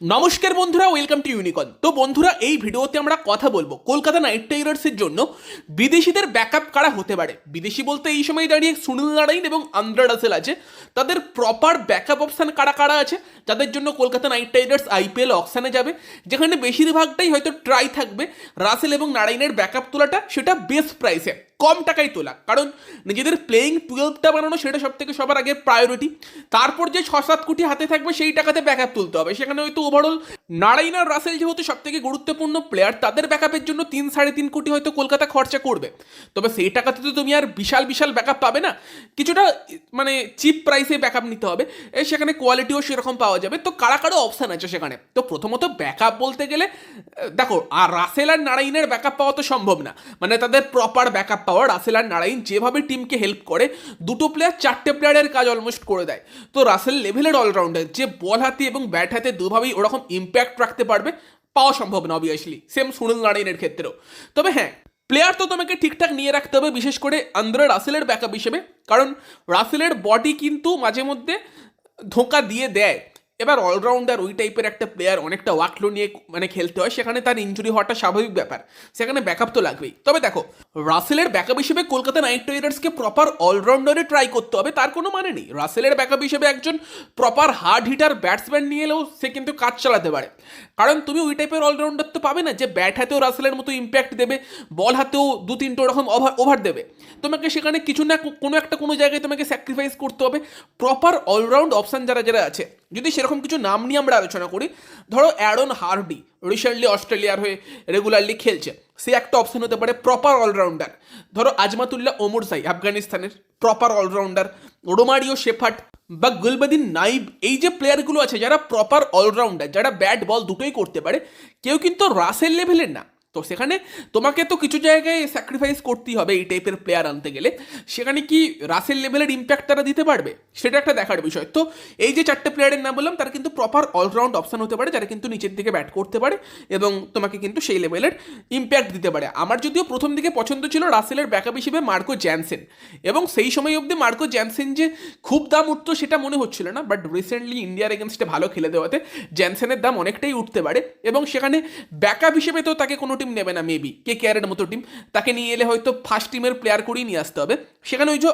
নমস্কার বন্ধুরা welcome to ইউনিকন তো বন্ধুরা, এই ভিডিওতে আমরা কথা বলব কলকাতা নাইট রাইডার্সের জন্য বিদেশিদের ব্যাকআপ কারা হতে পারে। বিদেশি বলতে এই সময় দাঁড়িয়ে সুনীল নারায়ণ এবং আন্দ্রা রাসেল আছে। তাদের প্রপার ব্যাকআপ অপশান কারা কারা আছে? যাদের জন্য কলকাতা নাইট রাইডার্স আইপিএল অকশানে যাবে। যেখানে বেশিরভাগটাই হয়তো ট্রাই থাকবে রাসেল এবং নারায়ণের ব্যাকআপ তোলাটা, সেটা বেস্ট প্রাইসে কম টাকায় তোলা। কারণ নিজেদের প্লেয়িং টুয়েলভটা বানানো সেটা সব থেকে সবার আগে প্রায়োরিটি তারপর যে ছ সাত কোটি হাতে থাকবে সেই টাকাতে ব্যাক তুলতে হবে। সেখানে হয়তো ওভারঅল নারায়ণ আর রাসেল যেহেতু সব থেকে গুরুত্বপূর্ণ প্লেয়ার তাদের ব্যাকআপের জন্য তিন সাড়ে তিন কোটি হয়তো কলকাতা খরচা করবে। তবে সেই টাকাতে তো তুমি আর বিশাল বিশাল ব্যাকআপ পাবে না। কিছুটা মানে চিপ প্রাইসে ব্যাকআপ নিতে হবে। সেখানে কোয়ালিটিও সেরকম পাওয়া যাবে। তো কারা কারও অপশান আছে সেখানে? তো প্রথমত ব্যাকআপ বলতে গেলে দেখো, আর রাসেল আর নারায়ণের ব্যাকআপ পাওয়া তো সম্ভব না। মানে তাদের প্রপার ব্যাকআপ পাওয়া রাসেল আর নারায়ণ যেভাবে টিমকে হেল্প করে, দুটো প্লেয়ার চারটে প্লেয়ারের কাজ অলমোস্ট করে দেয়। তো রাসেল লেভেলের অলরাউন্ডার যে বল হাতে এবং ব্যাট হাতে দুভাবেই ওরকম ইম্প্যাক্ট রাখতে পারবে, পাওয়া সম্ভব না অবভিয়াসলি সেম সুনীল নারায়ণের ক্ষেত্রেও। তবে হ্যাঁ প্লেয়ার তো তোমাকে ঠিকঠাক নিয়ে রাখতে হবে, বিশেষ করে আন্দ্রে রাসেলের ব্যাকআপ হিসেবে। কারণ রাসেলের বডি কিন্তু মাঝে মধ্যে ধোঁকা দিয়ে দেয়। এবার অলরাউন্ডার ওই টাইপের একটা প্লেয়ার অনেকটা ওয়াকলো নিয়ে মানে খেলতে হয়, সেখানে তার ইঞ্জুরি হওয়াটা স্বাভাবিক ব্যাপার। সেখানে ব্যাকআপ তো লাগবেই। তবে দেখো রাসেলের ব্যাকআপ হিসেবে কলকাতা নাইট রাইডার্সকে প্রপার অলরাউন্ডারে ট্রাই করতে হবে, তার কোনো মানে নেই। রাসেলের ব্যাকআপ হিসেবে একজন প্রপার হার্ড হিটার ব্যাটসম্যান নিয়ে এলেও সে কিন্তু কাজ চালাতে পারে। কারণ তুমি ওই টাইপের অলরাউন্ডার তো পাবে না যে ব্যাট হাতেও রাসেলের মতো ইম্প্যাক্ট দেবে বল হাতেও দু তিনটে ওরকম ওভার ওভার দেবে। তোমাকে সেখানে কিছু না কোনো একটা কোনো জায়গায় তোমাকে স্যাক্রিফাইস করতে হবে। প্রপার অলরাউন্ড অপশান যারা যারা আছে, যদি সেরকম কিছু নাম নিয়ে আমরা আলোচনা করি, ধরো অ্যারন হার্ডি রিসেন্টলি অস্ট্রেলিয়ার হয়ে রেগুলারলি খেলছে। সে একটা অপশন হতে পারে প্রপার অলরাউন্ডার ধরো আজমাতুল্লাহ ওমর সাই, আফগানিস্তানের প্রপার অলরাউন্ডার রোমারিও শেফাট বা গুলবদিন নাইব, এই যে প্লেয়ারগুলো আছে যারা প্রপার অলরাউন্ডার যারা ব্যাট বল দুটোই করতে পারে, কেউ কিন্তু রাসেল লেভেলের না। তো সেখানে তোমাকে তো কিছু জায়গায় স্যাক্রিফাইস করতেই হবে এই টাইপের প্লেয়ার আনতে গেলে। সেখানে কি রাসেল লেভেলের ইম্প্যাক্ট তারা দিতে পারবে? সেটা একটা দেখার বিষয়। তো এই যে চারটে প্লেয়ারের নাম বললাম, তারা কিন্তু প্রপার অলরাউন্ড অপশন হতে পারে, যারা কিন্তু নিচের দিকে ব্যাট করতে পারে এবং তোমাকে কিন্তু সেই লেভেলের ইম্প্যাক্ট দিতে পারে। আমার যদিও প্রথম দিকে পছন্দ ছিল রাসেলের ব্যাকআপ হিসেবে মার্কো জ্যানসেন এবং সেই সময় অবধি মার্কো জ্যানসেন যে খুব দাম উঠতো সেটা মনে হচ্ছিল না বাট রিসেন্টলি ইন্ডিয়ার এগেনস্টে ভালো খেলে দেওয়াতে জ্যানসেনের দাম অনেকটাই উঠতে পারে। এবং সেখানে ব্যাকআপ হিসেবে তো তাকে কোনো টিম নেবে না মেবি কে কেয়ারের মতো টিম তাকে নিয়ে এলে হয়তো ফার্স্ট টিমের প্লেয়ার করেই নিয়ে আসতে হবে। সেখানে ওই যে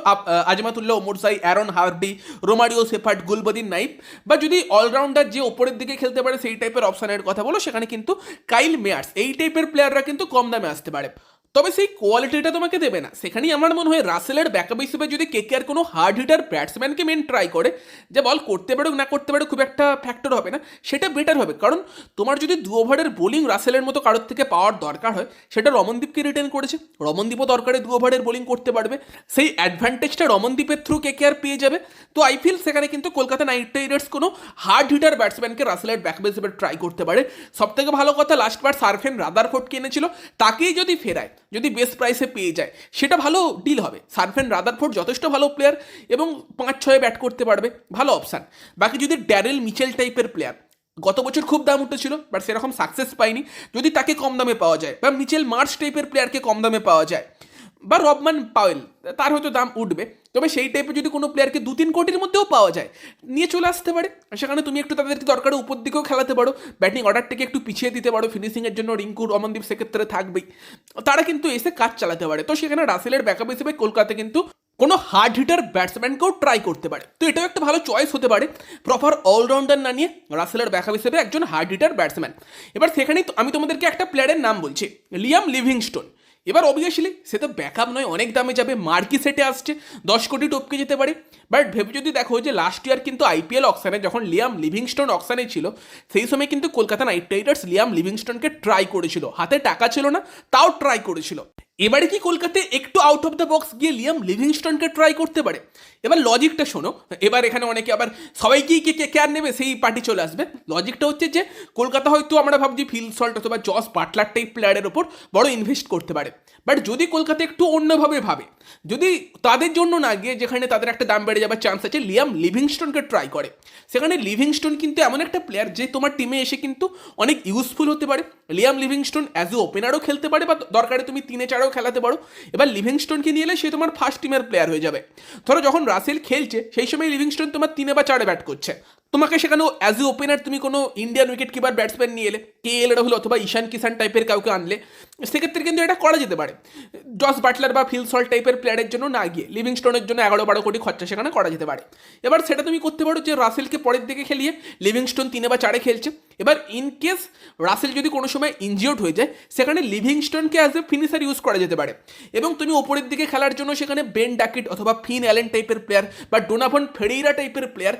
Azmatullah Omarzai Aaron Hardie, Romario Shepherd Gulbadin Naib বা যদি অলরাউন্ডার যে ওপরের দিকে খেলতে পারে, সেই টাইপের অপশানের কথা বলো, সেখানে কিন্তু কাইল মেয়ার্স, এই টাইপের প্লেয়াররা কিন্তু কম দামে আসতে পারে। তবে সেই কোয়ালিটিটা তোমাকে দেবে না। সেখানেই আমার মনে হয় রাসেলের ব্যাকআপ হিসেবে যদি কেকেআর কোনো হার্ড হিটার ব্যাটসম্যানকে মেন ট্রাই করে, যে বল করতে পারুক না করতে পারুক খুব একটা ফ্যাক্টর হবে না, সেটা বেটার হবে। কারণ তোমার যদি দু ওভারের বোলিং রাসেলের মতো কারোর থেকে পাওয়ার দরকার হয়, সেটা রমনদীপকে রিটার্ন করেছে। রমনদীপও দরকারে দু ওভারের বোলিং করতে পারবে। সেই অ্যাডভান্টেজটা রমনদীপের থ্রু কেকেআর পেয়ে যাবে। তো আই ফিল সেখানে কিন্তু কলকাতা নাইট রাইডার্স কোনো হার্ড হিটার ব্যাটসম্যানকে রাসেলের ব্যাকআপ হিসেবে ট্রাই করতে পারে। সব থেকে ভালো কথা লাস্ট বার রাদার রাদারফোর্ড কিনেছিল তাকেই যদি ফেরায় যদি বেস্ট প্রাইসে পেয়ে যায়, সেটা ভালো ডিল হবে। সারফেন রাদারফোর্ড যথেষ্ট ভালো প্লেয়ার এবং পাঁচ ছয়ে ব্যাট করতে পারবে, ভালো অপশান বাকি যদি ড্যারেল মিচেল টাইপের প্লেয়ার গত বছর খুব দাম উঠেছিল বাট সেরকম সাকসেস পায়নি। যদি তাকে কম দামে পাওয়া যায়, বা মিচেল মার্চ টাইপের প্লেয়ারকে কম দামে পাওয়া যায় বা রবমান পাওয়েল, তার হয়তো দাম উঠবে। তবে সেই টাইপের যদি কোনো প্লেয়ারকে দু তিন কোটির মধ্যেও পাওয়া যায়, নিয়ে চলে আসতে পারে। সেখানে তুমি একটু তাদেরকে দরকারে উপর দিকেও খেলাতে পারো। ব্যাটিং অর্ডারটাকে একটু পিছিয়ে দিতে পারো। ফিনিশিংয়ের জন্য রিঙ্কু, রমনদীপ সেক্ষেত্রে থাকবেই। তারা কিন্তু এসে কাজ চালাতে পারে। তো সেখানে রাসেলের ব্যাকআপ হিসেবে কলকাতা কিন্তু কোনো হার্ড হিটার ব্যাটসম্যানকেও ট্রাই করতে পারে। তো এটাও একটা ভালো চয়েস হতে পারে। প্রপার অলরাউন্ডার না নিয়ে রাসেলের ব্যাকআপ হিসেবে একজন হার্ড হিটার ব্যাটসম্যান এবার সেখানেই আমি তোমাদেরকে একটা প্লেয়ারের নাম বলছি। লিয়াম লিভিংস্টোন এবার অবভিয়াসলি সে তো ব্যাকআপ নয়, অনেক দামে যাবে, মার্কি সেটে আসছে, দশ কোটি টপকে যেতে পারে। বাট ভেবে যদি দেখো যে লাস্ট ইয়ার কিন্তু আইপিএল অকশানে যখন লিয়াম লিভিংস্টোন অকশানে ছিল, সেই সময় কিন্তু কলকাতা নাইট রাইডার্স লিয়াম লিভিংস্টোনকে ট্রাই করেছিল। হাতে টাকা ছিল না, তাও ট্রাই করেছিল। এবারে কি কলকাতায় একটু আউট অফ দ্য বক্স গিয়ে লিয়াম লিভিংস্টনকে ট্রাই করতে পারে? এবার লজিকটা শোনো। এবার এখানে অনেকে আবার সবাইকেই কে কে কেয়ার নেবে সেই পার্টি চলে আসবে। লজিকটা হচ্ছে যে, কলকাতা হয়তো আমরা ভাবছি ফিল সল্ট অথবা জস বাটলার টাইপ প্লেয়ারের ওপর বড় ইনভেস্ট করতে পারে। বাট যদি কলকাতা একটু অন্যভাবে ভাবে, যদি তাদের জন্য না গিয়ে যেখানে তাদের একটা দাম বেড়ে যাবার চান্স আছে, লিয়াম লিভিংস্টনকে ট্রাই করে। সেখানে লিভিংস্টন কিন্তু এমন একটা প্লেয়ার যে তোমার টিমে এসে কিন্তু অনেক ইউজফুল হতে পারে। লিয়াম লিভিংস্টোন অ্যাজ এ ওপেনারও খেলতে পারে বা দরকারে তুমি তিনে চারেও খেলাতে পারো। এবার লিভিংস্টোনকে নিয়ে এলে সে তোমার ফার্স্ট টিমের প্লেয়ার হয়ে যাবে। ধরো যখন রাসেল খেলছে, সেই সময় লিভিংস্টোন তোমার তিনে বা চারে ব্যাট করছে। তোমাকে সেখানে অ্যাজ এ ওপেনার তুমি কোনো ইন্ডিয়ান উইকেট কিপার ব্যাটসম্যান নিয়ে এলে কে এল রাহুল অথবা ঈশান কিষান টাইপের কাউকে আনলে। সেক্ষেত্রে কিন্তু এটা করা যেতে পারে। জস বাটলার বা ফিল সল্ট টাইপের প্লেয়ারের জন্য না গিয়ে, লিভিংস্টোনের জন্য এগারো বারো কোটি খরচা সেখানে করা যেতে পারে। এবার সেটা তুমি করতে পারো যে রাসেলকে পরের দিকে খেলিয়ে লিভিংস্টোন তিনে বা চারে খেলছে। এবার ইন কেস রাসেল যদি কোনো সময় ইনজিওর্ড হয়ে যায়, সেখানে লিভিংস্টনকে অ্যাজ এ ফিনিশার ইউজ করা যেতে পারে। এবং তুমি ওপরের দিকে খেলার জন্য সেখানে বেন ডাকিট অথবা ফিন অ্যালেন টাইপের প্লেয়ার বা ডোনাভন ফেরেইরা টাইপের প্লেয়ার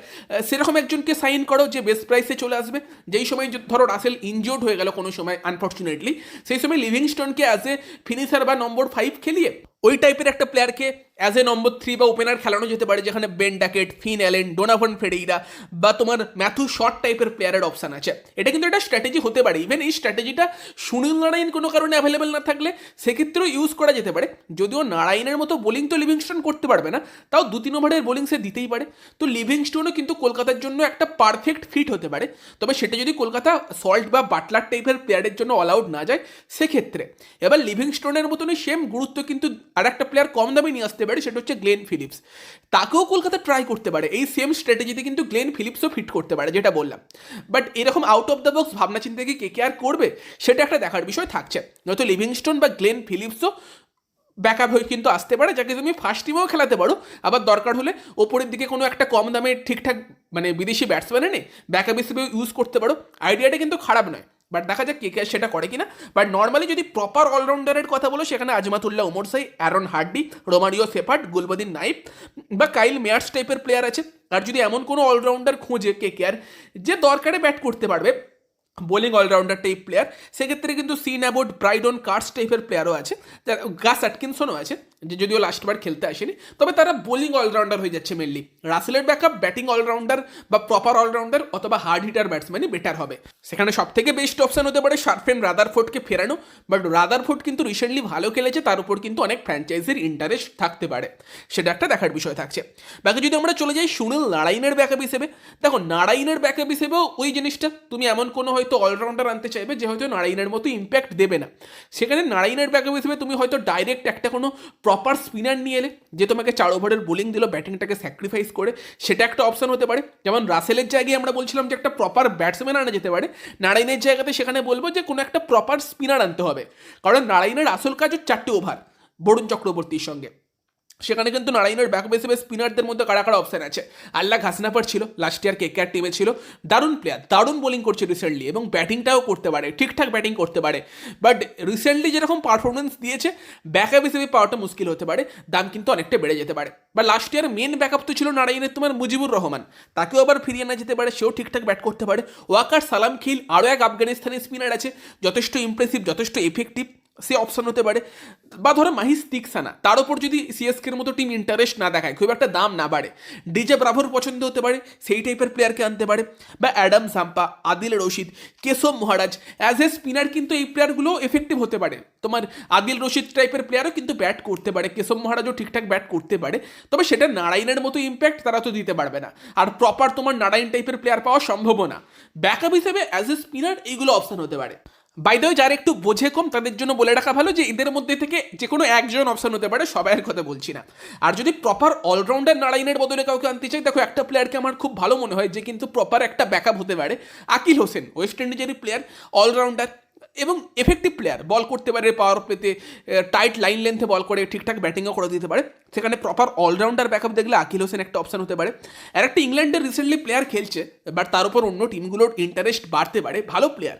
সেরকম একজনকে সাইন করো যে বেস্ট প্রাইসে চলে আসবে। যেই সময় ধরো রাসেল ইনজিওর্ড হয়ে গেল কোনো সময় আনফর্চুনেটলি সেই সময় লিভিংস্টনকে অ্যাজ এ ফিনিশার বা নম্বর ফাইভ খেলিয়ে ওই টাইপের একটা প্লেয়ারকে অ্যাজ এ নম্বর থ্রি বা ওপেনার খেলানো যেতে পারে, যেখানে Ben Duckett Finn Allen Donovan Ferreira বা তোমার ম্যাথু শর্ট টাইপের প্লেয়ারের অপশান আছে। এটা কিন্তু একটা স্ট্র্যাটেজি হতে পারে। ইভেন এই স্ট্র্যাটেজিটা সুনীল নারায়ণ কোনো কারণে অ্যাভেলেবেল না থাকলে সেক্ষেত্রেও ইউজ করা যেতে পারে। যদিও নারায়ণের মতো বোলিং তো লিভিংস্টোন করতে পারবে না, তাও দু তিন ওভারের বোলিং সে দিতেই পারে। তো লিভিংস্টোনও কিন্তু কলকাতার জন্য একটা পারফেক্ট ফিট হতে পারে। তবে সেটা যদি কলকাতা সল্ট বা বাটলার টাইপের প্লেয়ারের জন্য অল আউট না যায়, সেক্ষেত্রে। এবার লিভিংস্টোনের মতনই সেম গুরুত্ব কিন্তু আর একটা প্লেয়ার কম দামে নিয়ে আসতে পারে সেটা হচ্ছে গ্লেন ফিলিপস। তাকেও কলকাতা ট্রাই করতে পারে। এই সেম স্ট্র্যাটেজিতে কিন্তু গ্লেন ফিলিপসও ফিট করতে পারে, যেটা বললাম। বাট এরকম আউট অফ দ্য বক্স ভাবনা চিন্তা কি কে কে আর করবে, সেটা একটা দেখার বিষয় থাকছে। নয়তো লিভিংস্টোন বা গ্লেন ফিলিপসও ব্যাকআপ হয়ে কিন্তু আসতে পারে, যাকে তুমি ফার্স্ট টিমেও খেলাতে পারো। আবার দরকার হলে ওপরের দিকে কোনো একটা কম দামে ঠিকঠাক মানে বিদেশি ব্যাটসম্যান এনে ব্যাকআপ হিসেবে ইউজ করতে পারো। আইডিয়াটা কিন্তু খারাপ নয়। বাট দেখা যাক কে কে সেটা করে কিনা। বাট নর্মালি যদি প্রপার অলরাউন্ডারের কথা বলো, সেখানে Azmatullah Omarzai Aaron Hardie Romario Shepherd Gulbadin Naib বা কাইল মেয়ার্স টাইপের প্লেয়ার আছে। আর যদি এমন কোনো অলরাউন্ডার খোঁজে কে কে আর, যে দরকারে ব্যাট করতে পারবে বোলিং অলরাউন্ডার টাইপ প্লেয়ার সেক্ষেত্রে কিন্তু সিন অ্যাবোর্ড ব্রাইডন কার্স টাইপের প্লেয়ারও আছে। গাস অ্যাটকিনসনও আছে। যে যদিও লাস্টবার খেলতে আসেনি, তবে তারা বোলিং অলরাউন্ডার হয়ে যাচ্ছে মেনলি রাসেলের ব্যাকআপ ব্যাটিং অলরাউন্ডার বা প্রপার অলরাউন্ডার অথবা হার্ড হিটার ব্যাটসম্যানই বেটার হবে। সেখানে সব থেকে বেস্ট অপশন হতে পারে শার্ফেন রাদারফোর্ডকে ফেরানো বাট রাদার ফোর্ট কিন্তু রিসেন্টলি ভালো খেলেছে, তার উপর কিন্তু অনেক ফ্র্যাঞ্চাইজির ইন্টারেস্ট থাকতে পারে। সেটা একটা দেখার বিষয় থাকছে। বাকি যদি আমরা চলে যাই সুনীল নারায়ণের ব্যাকআপ হিসেবে, দেখো নারায়ণের ব্যাকআপ হিসেবেও ওই জিনিসটা, তুমি এমন কোনো হয়তো অলরাউন্ডার আনতে চাইবে যে হয়তো নারায়ণের মতো ইম্প্যাক্ট দেবে না। সেখানে নারায়ণের ব্যাকআপ হিসেবে তুমি হয়তো ডাইরেক্ট একটা কোনো প্রপার স্পিনার নিয়ে এলে, যে তোমাকে চার ওভারের বোলিং দিল ব্যাটিংটাকে স্যাক্রিফাইস করে, সেটা একটা অপশন হতে পারে। যেমন রাসেলের জায়গায় আমরা বলছিলাম যে একটা প্রপার ব্যাটসম্যান আনা যেতে পারে, নারায়ণের জায়গাতে সেখানে বলব যে কোনো একটা প্রপার স্পিনার আনতে হবে। কারণ নারায়ণের আসল কাজ চারটে ওভার বরুণ চক্রবর্তীর সঙ্গে। সেখানে কিন্তু নারায়ণের ব্যাক হিসেবে স্পিনারদের মধ্যে কারা কারা অপশন আছে। আল্লাহ ঘাসনাপার ছিল লাস্ট ইয়ার কে কেয়ার টিমে ছিল। দারুণ প্লেয়ার দারুণ বোলিং করছে রিসেন্টলি এবং ব্যাটিংটাও করতে পারে, ঠিকঠাক ব্যাটিং করতে পারে। বাট রিসেন্টলি যেরকম পারফরমেন্স দিয়েছে ব্যাকআপ হিসেবে পাওয়াটা মুশকিল হতে পারে, দাম কিন্তু অনেকটা বেড়ে যেতে পারে। বা লাস্ট ইয়ার মেন ব্যাকআপ তো ছিল নারায়ণের তোমার মুজিবুর রহমান। তাকেও আবার ফিরিয়ে আনা যেতে পারে, সেও ঠিকঠাক ব্যাট করতে পারে। ওয়াকার সালাম খিল আরও এক আফগানিস্তানি স্পিনার আছে, যথেষ্ট ইমপ্রেসিভ যথেষ্ট এফেক্টিভ সে অপশন হতে পারে। বা ধরো মাহিস তিকসানা, তার উপর যদি সিএসকের মতো টিম ইন্টারেস্ট না দেখায়, খুব একটা দাম না বাড়ে ডিজে ব্রাভোর পছন্দ হতে পারে, সেই টাইপের প্লেয়ারকে আনতে পারে, বা Adam Zampa Adil Rashid Keshav Maharaj as a spinner কিন্তু এই প্লেয়ারগুলো এফেক্টিভ হতে পারে। তোমার আদিল রশিদ টাইপের প্লেয়ারও কিন্তু ব্যাট করতে পারে কেশব মহারাজও ঠিকঠাক ব্যাট করতে পারে, তবে সেটা নারায়ণের মতো ইম্প্যাক্ট তারা তো দিতে পারবে না। আর প্রপার তোমার নারায়ণ টাইপের প্লেয়ার পাওয়া সম্ভব না। ব্যাকআপ হিসেবে অ্যাজ এ স্পিনার এইগুলো অপশন হতে পারে। বাইদেও যারা একটু বোঝে কম, তাদের জন্য বলে রাখা ভালো যে, এদের মধ্যে থেকে যে কোনো একজন অপশন হতে পারে সবাইয়ের কথা বলছি না। আর যদি প্রপার অলরাউন্ডার নারায়ণের বদলে কাউকে আনতে চাই, দেখো একটা প্লেয়ারকে আমার খুব ভালো মনে হয়, যে কিন্তু প্রপার একটা ব্যাকআপ হতে পারে, আকিল হোসেন ওয়েস্ট ইন্ডিজেরই প্লেয়ার অলরাউন্ডার এবং এফেক্টিভ প্লেয়ার বল করতে পারে পাওয়ার প্লেতে টাইট লাইন লেন্থে বল করে, ঠিকঠাক ব্যাটিংও করে দিতে পারে। সেখানে প্রপার অলরাউন্ডার ব্যাকআপ দেখলে আকিল হোসেন একটা অপশন হতে পারে। আর একটা ইংল্যান্ডের রিসেন্টলি প্লেয়ার খেলছে বাট তার উপর অন্য টিমগুলোর ইন্টারেস্ট বাড়তে পারে, ভালো প্লেয়ার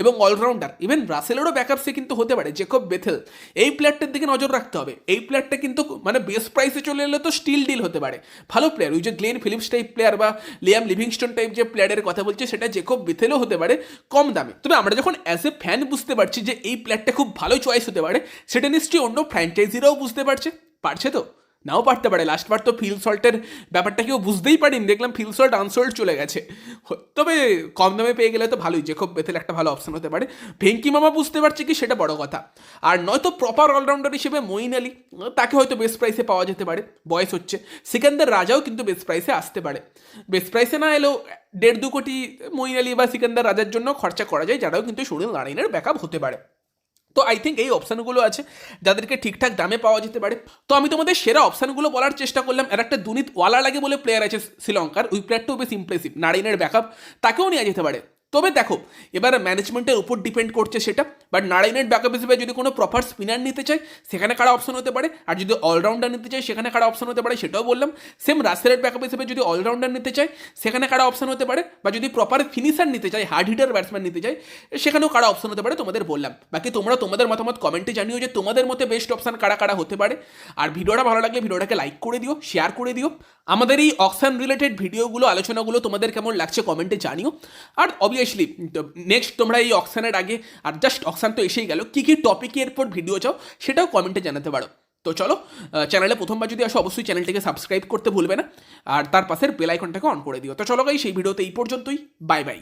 এবং অলরাউন্ডার ইভেন রাসেলেরও ব্যাকআপ সে কিন্তু হতে পারে জেকব বেথেল এই প্লেয়ারটার দিকে নজর রাখতে হবে। এই প্লেয়ারটা কিন্তু মানে বেস্ট প্রাইসে চলে এলে তো স্টিল ডিল হতে পারে। ভালো প্লেয়ার ওই যে গ্লেন ফিলিপস টাইপ প্লেয়ার বা লিয়াম লিভিংস্টন টাইপ যে প্লেয়ারের কথা বলছে, সেটা জেকব বেথেলও হতে পারে, কম দামে। তবে আমরা যখন অ্যাজ এ ফ্যান বুঝতে পারছি যে এই প্লেয়ারটা খুব ভালো চয়েস হতে পারে। সেটা নিশ্চয়ই অন্য ফ্র্যাঞ্চাইজিরাও বুঝতে পারছে। পারছে তো? নাও পারতে পারে। লাস্টবার তো ফিল সল্টের ব্যাপারটা কেউ বুঝতেই পারিনি। দেখলাম ফিল সল্ট আনসল্ট চলে গেছে। তবে কম দামে পেয়ে গেলে তো ভালোই। যে খুব বেথেল একটা ভালো অপশন হতে পারে। ভেঙ্কি মামা বুঝতে পারছে কি, সেটা বড় কথা। আর নয়তো প্রপার অলরাউন্ডার হিসেবে মঈন আলী তাকে হয়তো বেস্ট প্রাইসে পাওয়া যেতে পারে। বয়স হচ্ছে। সিকান্দার রাজাও কিন্তু বেস্ট প্রাইসে আসতে পারে। বেস্ট প্রাইসে না এলেও দেড় দু কোটি মঈন আলী বা সিকান্দার রাজার জন্য খরচা করা যায়, যারাও কিন্তু সুনীল নারায়ণের ব্যাকআপ হতে পারে। তো আই থিঙ্ক এই অপশানগুলো আছে, যাদেরকে ঠিকঠাক দামে পাওয়া যেতে পারে। তো আমি তোমাদের সেরা অপশানগুলো বলার চেষ্টা করলাম। আর একটা দুনিত ওয়ালা লাগে বলে প্লেয়ার আছে শ্রীলঙ্কার। ওই প্লেয়ারটাও বেশ ইমপ্রেসিভ নারিনের ব্যাকআপ তাকেও নেওয়া যেতে পারে। তবে দেখো, এবার ম্যানেজমেন্টের উপর ডিপেন্ড করছে সেটা বাট নারায়ণের ব্যাকআপ হিসেবে যদি কোনো প্রপার স্পিনার নিতে চাই সেখানে কারা অপশন হতে পারে? আর যদি অলরাউন্ডার নিতে চাই সেখানে কারা অপশন হতে পারে? সেটাও বললাম। সেম রাসেলের ব্যাকআপ হিসেবে যদি অলরাউন্ডার নিতে চাই সেখানে কারা অপশন হতে পারে? বা যদি প্রপার ফিনিশার নিতে চাই হার্ড হিটার ব্যাটসম্যান নিতে চাই সেখানেও কারা অপশন হতে পারে তোমাদের বললাম। বাকি তোমরা তোমাদের মতামত কমেন্টে জানিও যে তোমাদের মতে বেস্ট অপশন কারা কারা হতে পারে। আর ভিডিওটা ভালো লাগলে ভিডিওটাকে লাইক করে দিও শেয়ার করে দিও। আমাদের এই অকশন রিলেটেড ভিডিওগুলো আলোচনাগুলো তোমাদের কেমন লাগছে কমেন্টে জানিও। আর অবভিয়াসলি নেক্সট তোমরা এই অকশানের আগে আর জাস্ট অকশান তো এসেই গেল। কী কী টপিকে এরপর ভিডিও চাও সেটাও কমেন্টে জানাতে পারো। তো চলো চ্যানেলে প্রথমবার যদি আসো অবশ্যই চ্যানেলটিকে সাবস্ক্রাইব করতে ভুলবে না। আর তার পাশের বেল আইকনটাকে অন করে দিও। তো চলো গাই সেই ভিডিওতে এই পর্যন্তই। Bye bye